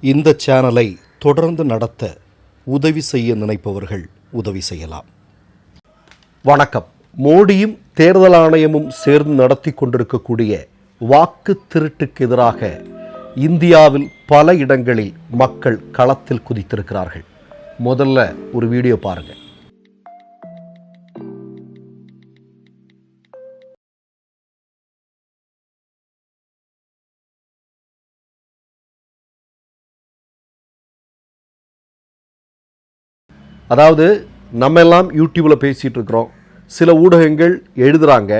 இந்த சேனலை தொடர்ந்து நடத்த உதவி செய்ய நினைப்பவர்கள் உதவி செய்யலாம். வணக்கம். மோடியும் தேர்தல் ஆணையமும் சேர்ந்து நடத்தி கொண்டிருக்கக்கூடிய வாக்கு திருட்டுக்கு எதிராக இந்தியாவில் பல இடங்களில் மக்கள் களத்தில் குதித்திருக்கிறார்கள். முதல்ல ஒரு வீடியோ பாருங்கள் அதாவது நம்ம எல்லாம் யூடியூப்பில் பேசிகிட்டு இருக்கிறோம் சில ஊடகங்கள் எழுதுகிறாங்க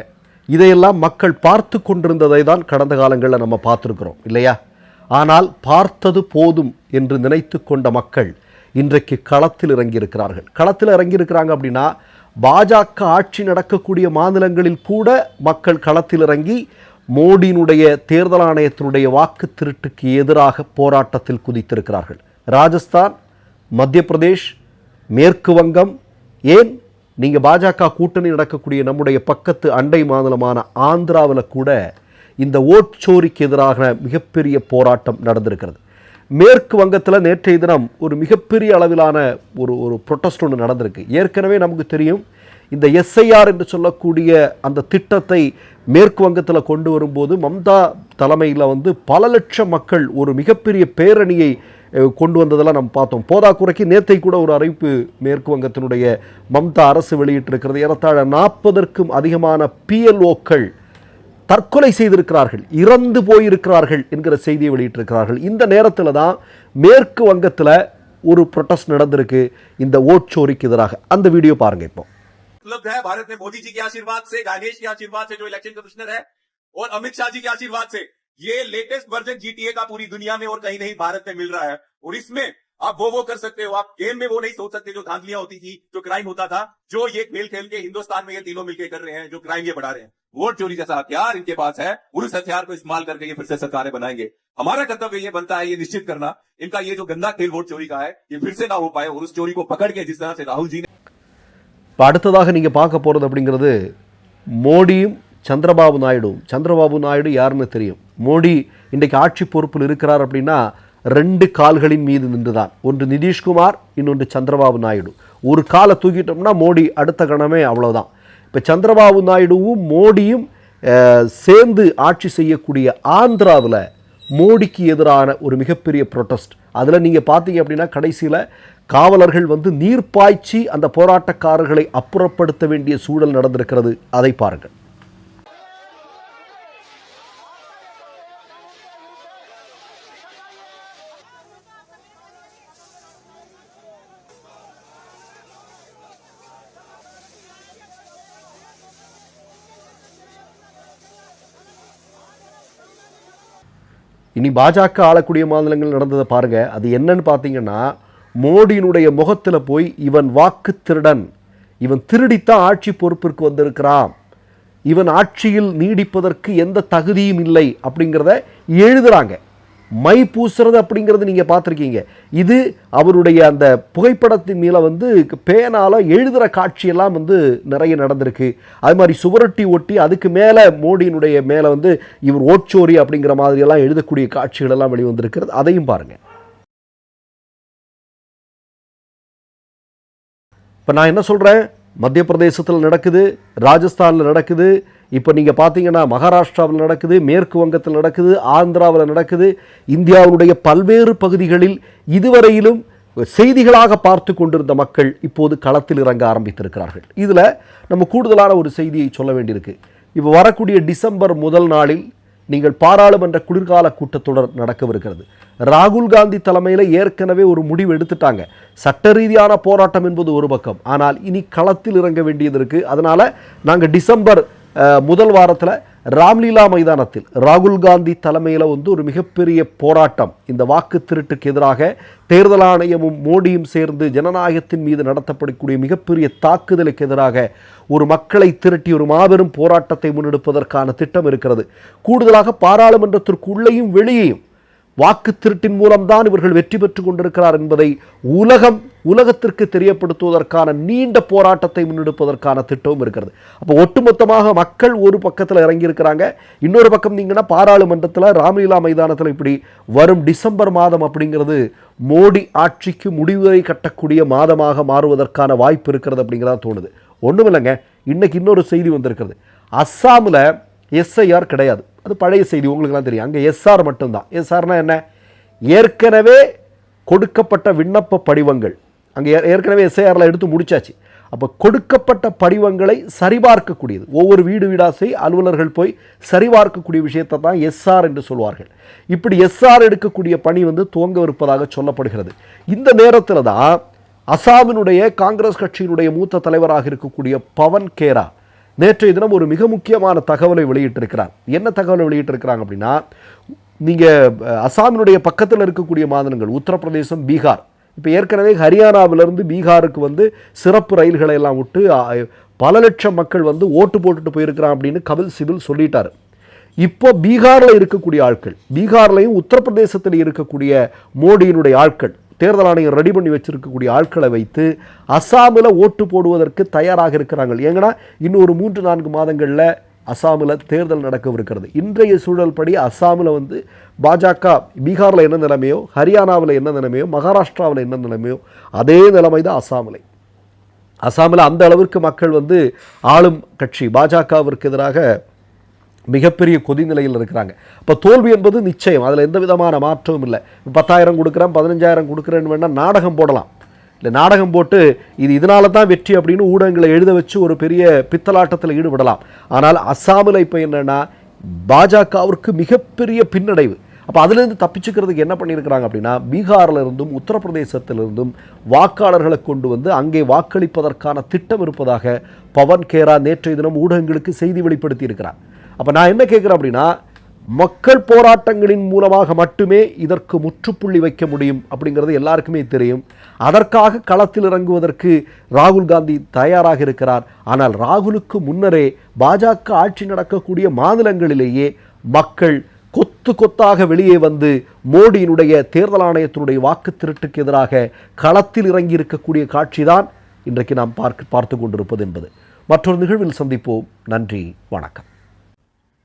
இதையெல்லாம் மக்கள் பார்த்து கொண்டிருந்ததை தான் கடந்த காலங்களில் நம்ம பார்த்துருக்குறோம் இல்லையா? ஆனால் பார்த்தது போதும் என்று நினைத்து கொண்ட மக்கள் இன்றைக்கு களத்தில் இறங்கியிருக்கிறார்கள். களத்தில் இறங்கியிருக்கிறாங்க அப்படின்னா பாஜக ஆட்சி நடக்கக்கூடிய மாநிலங்களில் கூட மக்கள் களத்தில் இறங்கி மோடியினுடைய தேர்தல் ஆணையத்தினுடைய வாக்கு திருட்டுக்கு எதிராக போராட்டத்தில் குதித்திருக்கிறார்கள். ராஜஸ்தான் மத்திய பிரதேஷ் மேற்கு வங்கம். ஏன்? நீங்கள் பாஜக கூட்டணி நடக்கக்கூடிய நம்முடைய பக்கத்து அண்டை மாநிலமான ஆந்திராவில் கூட இந்த ஓட்சோரிக்கு எதிராக மிகப்பெரிய போராட்டம் நடந்திருக்கிறது. மேற்கு வங்கத்தில் நேற்றைய தினம் ஒரு மிகப்பெரிய அளவிலான ஒரு ஒரு ப்ரொட்டஸ்ட் ஒன்று நடந்திருக்கு. ஏற்கனவே நமக்கு தெரியும் இந்த எஸ்ஐஆர் என்று சொல்லக்கூடிய அந்த திட்டத்தை மேற்கு வங்கத்தில் கொண்டு வரும்போது மம்தா தலைமையில் வந்து பல லட்சம் மக்கள் ஒரு மிகப்பெரிய பேரணியை கொண்டு வந்ததெல்லாம் நம்ம பார்த்தோம் போதாக்குறைக்கு நேத்தை கூட ஒரு அறிவிப்பு மேற்கு வங்கத்தினுடைய மம்தா அரசு வெளியிட்டிருக்கிறது ஏறத்தாழ நாற்பதற்கும் அதிகமான பிஎல்ஓக்கள் தற்கொலை செய்திருக்கிறார்கள் இறந்து போயிருக்கிறார்கள் என்கிற செய்தியை வெளியிட்டிருக்கிறார்கள் இந்த நேரத்தில் தான் மேற்கு வங்கத்தில் ஒரு ப்ரொட்டஸ்ட் நடந்திருக்கு இந்த ஓட்சோரிக்கு எதிராக அந்த வீடியோ பாருங்க இப்போ उपलब्ध है भारत में मोदी जी के आशीर्वाद से गणेश के आशीर्वाद से जो इलेक्शन कमिश्नर है और अमित शाह जी के आशीर्वाद से ये लेटेस्ट वर्जन जीटीए का पूरी दुनिया में और कहीं नहीं भारत में मिल रहा है और इसमें आप वो वो कर सकते हो आप गेम में वो नहीं सोच सकते जो धांधलियां होती थी जो क्राइम होता था जो ये खेल खेल के हिंदुस्तान में ये तीनों मिलकर कर रहे हैं जो क्राइम ये बढ़ा रहे हैं वोट चोरी जैसा हथियार इनके पास है उस हथियार को इस्तेमाल करके ये फिर से सरकारें बनाएंगे हमारा कर्तव्य ये बनता है ये निश्चित करना इनका ये जो गंदा खेल वोट चोरी का है ये फिर से ना हो पाए और उस चोरी को पकड़ के जिस तरह से राहुल जी ने இப்போ அடுத்ததாக நீங்கள் பார்க்க போகிறது அப்படிங்கிறது மோடியும் சந்திரபாபு நாயுடும் சந்திரபாபு நாயுடு யாருன்னு தெரியும். மோடி இன்றைக்கு ஆட்சி பொறுப்பில் இருக்கிறார் அப்படின்னா ரெண்டு கால்களின் மீது நின்றுதான். ஒன்று நிதிஷ்குமார் இன்னொன்று சந்திரபாபு நாயுடு. ஒரு காலை தூக்கிட்டோம்னா மோடி அடுத்த கணமே அவ்வளோதான் இப்போ சந்திரபாபு நாயுடுவும் மோடியும் சேர்ந்து ஆட்சி செய்யக்கூடிய ஆந்திராவில் மோடிக்கு எதிரான ஒரு மிகப்பெரிய ப்ரொட்டஸ்ட் அதில் நீங்கள் பார்த்தீங்க அப்படின்னா கடைசியில் காவலர்கள் வந்து நீர் பாய்ச்சி அந்த போராட்டக்காரர்களை அப்புறப்படுத்த வேண்டிய சூழல் நடந்திருக்கிறது. அதை பாருங்கள். இனி பாஜக ஆளக்கூடிய மாநிலங்கள் நடந்ததை பாருங்கள் அது என்னன்னு பார்த்தீங்கன்னா மோடியினுடைய முகத்தில் போய் இவன் வாக்கு திருடன் இவன் திருடித்தான் ஆட்சி பொறுப்பிற்கு வந்திருக்கிறான் இவன் ஆட்சியில் நீடிப்பதற்கு எந்த தகுதியும் இல்லை அப்படிங்கிறத எழுதுகிறாங்க மை பூசுறது அப்படிங்கிறது நீங்கள் பார்த்துருக்கீங்க. இது அவருடைய அந்த புகைப்படத்தின் மேலே வந்து பேனால் எழுதுகிற காட்சியெல்லாம் வந்து நிறைய நடந்திருக்கு. அது மாதிரி சுவரொட்டி ஒட்டி அதுக்கு மேலே மோடியினுடைய மேலே வந்து இவர் ஓட்சோரி அப்படிங்கிற மாதிரியெல்லாம் எழுதக்கூடிய காட்சிகள் எல்லாம் வெளிவந்திருக்கிறது. அதையும் பாருங்கள் இப்போ நான் என்ன சொல்கிறேன் மத்திய பிரதேசத்தில் நடக்குது ராஜஸ்தானில் நடக்குது இப்போ நீங்கள் பார்த்தீங்கன்னா மகாராஷ்டிராவில் நடக்குது மேற்கு வங்கத்தில் நடக்குது ஆந்திராவில் நடக்குது. இந்தியாவுடைய பல்வேறு பகுதிகளில் இதுவரையிலும் செய்திகளாக பார்த்து கொண்டிருந்த மக்கள் இப்போது களத்தில் இறங்க ஆரம்பித்திருக்கிறார்கள். இதில் நம்ம கூடுதலான ஒரு செய்தியை சொல்ல வேண்டியிருக்கு. இப்போ வரக்கூடிய டிசம்பர் முதல் நாளில் நீங்கள் பாராளுமன்ற குளிர்கால கூட்டத்தொடர் நடக்கவிருக்கிறது. ராகுல் காந்தி தலைமையில் ஏற்கனவே ஒரு முடிவு எடுத்துட்டாங்க. சட்ட ரீதியான போராட்டம் என்பது ஒரு பக்கம். ஆனால் இனி களத்தில் இறங்க வேண்டியது இருக்குது அதனால் நாங்கள் டிசம்பர் முதல் வாரத்தில் ராம்லீலா மைதானத்தில் ராகுல் காந்தி தலைமையில் வந்து ஒரு மிகப்பெரிய போராட்டம். இந்த வாக்கு திருட்டுக்கு எதிராக தேர்தல் ஆணையமும் மோடியும் சேர்ந்து ஜனநாயகத்தின் மீது நடத்தப்படக்கூடிய மிகப்பெரிய தாக்குதலுக்கு எதிராக ஒரு மக்களை திரட்டி ஒரு மாபெரும் போராட்டத்தை முன்னெடுப்பதற்கான திட்டம் இருக்கிறது. கூடுதலாக பாராளுமன்றத்திற்கு உள்ளேயும் வெளியேயும் வாக்கு திருட்டின் மூலம்தான் இவர்கள் வெற்றி பெற்றுக் கொண்டிருக்கிறார் என்பதை உலகம் உலகத்திற்கு தெரியப்படுத்துவதற்கான நீண்ட போராட்டத்தை முன்னெடுப்பதற்கான திட்டமும் இருக்கிறது. அப்போ ஒட்டுமொத்தமாக மக்கள் ஒரு பக்கத்தில் இறங்கியிருக்கிறாங்க. இன்னொரு பக்கம் நீங்கன்னா பாராளுமன்றத்தில் ராமலீலா மைதானத்தில் இப்படி வரும் டிசம்பர் மாதம் அப்படிங்கிறது மோடி ஆட்சிக்கு முடிவுரை கட்டக்கூடிய மாதமாக மாறுவதற்கான வாய்ப்பு இருக்கிறது அப்படிங்கிறதா தோணுது. ஒன்றும் இல்லைங்க இன்னைக்கு இன்னொரு செய்தி வந்திருக்கிறது. அஸ்ஸாமில் எஸ்ஐஆர் கிடையாது. அது பழைய செய்தி உங்களுக்குலாம் தெரியும். அங்கே எஸ்ஆர் மட்டும்தான். எஸ்ஆர்னால் என்ன? ஏற்கனவே கொடுக்கப்பட்ட விண்ணப்ப படிவங்கள். அங்கே ஏற்கனவே எஸ்ஐஆரில் எடுத்து முடிச்சாச்சு. அப்போ கொடுக்கப்பட்ட படிவங்களை சரிபார்க்கக்கூடியது. ஒவ்வொரு வீடு வீடாக செய் அலுவலர்கள் போய் சரிபார்க்கக்கூடிய விஷயத்தை தான் எஸ்ஆர் என்று சொல்வார்கள். இப்படி எஸ்ஆர் எடுக்கக்கூடிய பணி வந்து துவங்கவிருப்பதாக சொல்லப்படுகிறது. இந்த நேரத்தில் தான் அசாமினுடைய காங்கிரஸ் கட்சியினுடைய மூத்த தலைவராக இருக்கக்கூடிய பவன் கேரா நேற்றைய தினம் ஒரு மிக முக்கியமான தகவலை வெளியிட்டிருக்கிறார். என்ன தகவலை வெளியிட்டிருக்கிறாங்க அப்படின்னா நீங்கள் அசாமினுடைய பக்கத்தில் இருக்கக்கூடிய மாநிலங்கள் உத்தரப்பிரதேசம் பீகார். இப்போ ஏற்கனவே ஹரியானாவிலிருந்து பீகாருக்கு வந்து சிறப்பு ரயில்களை எல்லாம் விட்டு பல லட்சம் மக்கள் வந்து ஓட்டு போட்டுட்டு போயிருக்கிறான் அப்படின்னு கபில் சிபில் சொல்லிட்டார். இப்போ பீகாரில் இருக்கக்கூடிய ஆட்கள் பீகார்லையும் உத்தரப்பிரதேசத்தில் இருக்கக்கூடிய மோடியினுடைய ஆட்கள் தேர்தல் ஆணையம் ரெடி பண்ணி வச்சுருக்கக்கூடிய ஆட்களை வைத்து அசாமில் ஓட்டு போடுவதற்கு தயாராக இருக்கிறாங்க ஏங்கன்னா இன்னும் ஒரு மூன்று நான்கு மாதங்களில் அசாமில் தேர்தல் நடக்கவிருக்கிறது. இன்றைய சூழல் படி அசாமில் வந்து பாஜக பீகாரில் என்ன நிலைமையோ ஹரியானாவில் என்ன நிலைமையோ மகாராஷ்டிராவில் என்ன நிலைமையோ அதே நிலைமை தான் அசாமில். அசாமில் அந்த அளவிற்கு மக்கள் வந்து ஆளும் கட்சி பாஜகவிற்கு எதிராக மிகப்பெரிய கொதிநிலையில் இருக்கிறாங்க. இப்போ தோல்வி என்பது நிச்சயம். அதில் எந்த விதமான மாற்றமும் இல்லை. பத்தாயிரம் கொடுக்குறேன் பதினஞ்சாயிரம் கொடுக்குறேன்னு வேணால் நாடகம் போடலாம். இல்லை நாடகம் போட்டு இது இதனால தான் வெற்றி அப்படின்னு ஊடகங்களை எழுத வச்சு ஒரு பெரிய பித்தலாட்டத்தில் ஈடுபடலாம். ஆனால் அஸ்ஸாமில் இப்போ என்னென்னா பாஜகவிற்கு மிகப்பெரிய பின்னடைவு. அப்போ அதுலேருந்து தப்பிச்சுக்கிறதுக்கு என்ன பண்ணியிருக்கிறாங்க அப்படின்னா பீகாரில் இருந்தும் உத்தரப்பிரதேசத்திலிருந்தும் வாக்காளர்களை கொண்டு வந்து அங்கே வாக்களிப்பதற்கான திட்டம் இருப்பதாக பவன் கேரா நேற்றைய தினம் ஊடகங்களுக்கு செய்தி வெளிப்படுத்தியிருக்கிறார். அப்போ நான் என்ன கேட்குறேன் அப்படின்னா மக்கள் போராட்டங்களின் மூலமாக மட்டுமே இதற்கு முற்றுப்புள்ளி வைக்க முடியும் அப்படிங்கிறது எல்லாருக்குமே தெரியும். அதற்காக களத்தில் இறங்குவதற்கு ராகுல் காந்தி தயாராக இருக்கிறார். ஆனால் ராகுலுக்கு முன்னரே பாஜக ஆட்சி நடக்கக்கூடிய மாநிலங்களிலேயே மக்கள் கொத்து கொத்தாக வெளியே வந்து மோடியினுடைய தேர்தல் ஆணையத்தினுடைய வாக்கு திருட்டுக்கு எதிராக களத்தில் இறங்கி இருக்கக்கூடிய காட்சிதான் இன்றைக்கு நாம் பார்க்க பார்த்து கொண்டிருப்பது என்பது. மற்றொரு நிகழ்வில் சந்திப்போம். நன்றி வணக்கம்.